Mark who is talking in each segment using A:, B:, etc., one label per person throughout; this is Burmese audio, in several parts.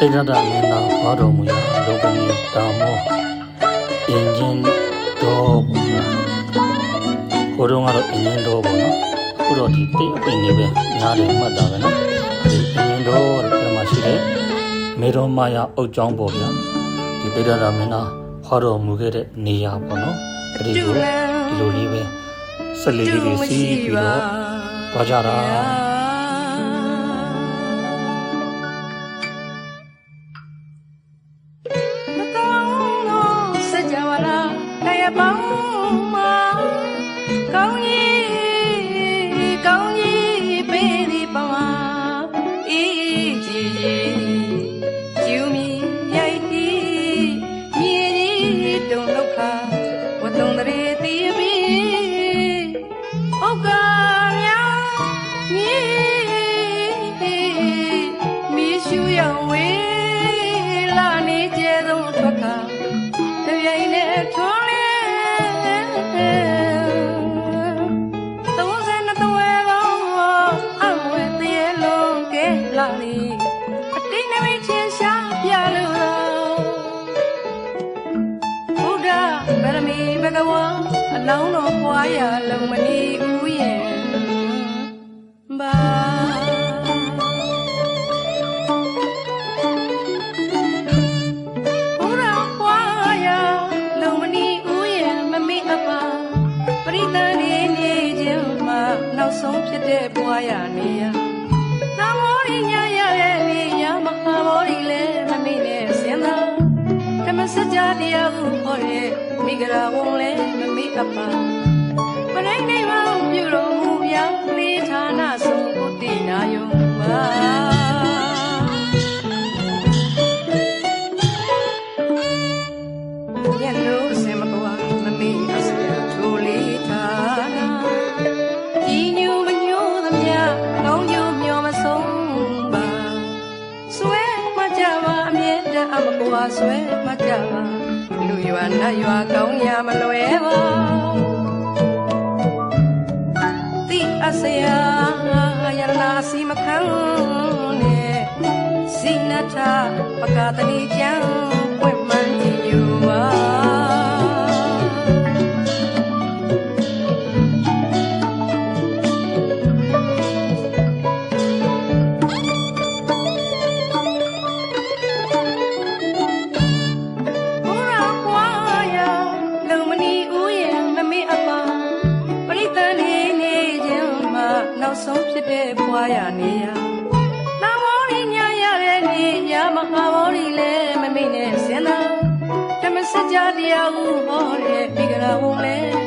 A: တေရဒမင်းသားဘာတော်မူရာလောကနီတာမောအင်ဂျင်တော့ဘူးလားဟိုတော့ကတော့အင်ဂျင်တော့ပေါ့နော်ခုတော့ဒီတိတ်အပင်လေးပဲနားတယ်မှတ်တာပဲနော်ဒီအင်ဂျင်တော့တဲ့ပြန်မှာရှိတယ်မေတော်မာယာအုတ်ကြောင်းပေါ့ဗျာဒီတေရဒမင်းသားဘာတော်မူခဲ့တဲ့နေရာပေါ့နော်အဲ့ဒီကိုဒီလိုလေးပဲဆက်လေးလေးတွေစီးပြီးတော့သွားကြတာ
B: ခ မီဘဂဝါအလောင်းတော်ပွားရလုံးမနီဦးရဲ့ဘာဘုရားပွားရလုံမနီဦးရဲ့မမေ့အပါပရိသတ်နေနေခြင်းမှာနောက်ဆုံးဖြစ်တဲ့ဘွားရနေရသာမောရိညာရရဲ့နေရမဟာဘောရိလည်းမမေ့နဲ့စင်သာဓမ္မ စကြာတရားဟုဟောရဲ့မိဂရာဝုံလည်းမမေ့အပါပရိနိဗ္ဗာန်ပြုတော်မူရာလေးဌာနဆုံးကိုတည်နာယုံပါညလို့စင်မကွာမမေ့အစရာထိုလေးဌာနာဒီညူမညိုသမျှကောင်းကျိုးမျောမဆုံးပါဆွဲမကြပါအမြဲ တမ်းအမကွာဆွဲမကြပါလူရွာနတ်ရွာကောင်းရမလွယ်ပါတိအစရာယရနာစီမခံနဲ့စိနထပကတနီချံပွင့်မှ တဲ့ဘွားရနေရနာမောရိညာရတဲ့နေညမဟာမောရိလည်းမမေ့နဲ့စင်သာဓမ္မစကြာတရားဟုဟောတဲ့ဒီကရာဝုံလည်း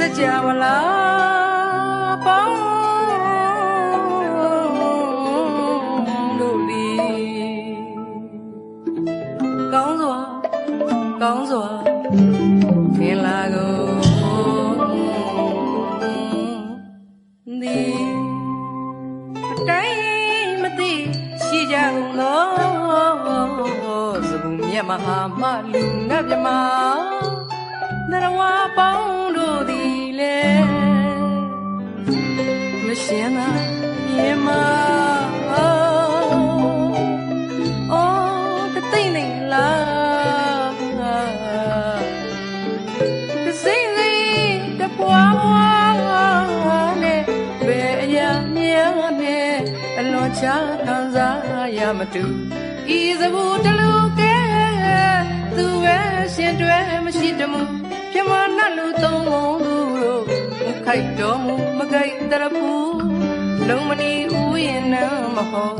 B: စကြဝဠာပေါင်းတို့လီကောင်းစွာကောင်းစွာထင်လာကုန်ဒီအတိုင်းမသိရှိကြကုန်သောသဘုံမြတ်မဟာမလူငတ်မြမ နရဝပေါင်းတို့သည်လေမရှင်သာမြေမအော်တသိမ့်နေလားတစိမ့်စိမ့်တပွားပွားနဲ့ဘယ်အရာများနဲ့အလွန်ချခံစားရမတူဤစဘူးတလူကဲသူပဲရှင်တွဲမရှိတမှု ခိုက်တော်မူမခိုက်တရဖူလုံးမနီဥယျာဏမဟော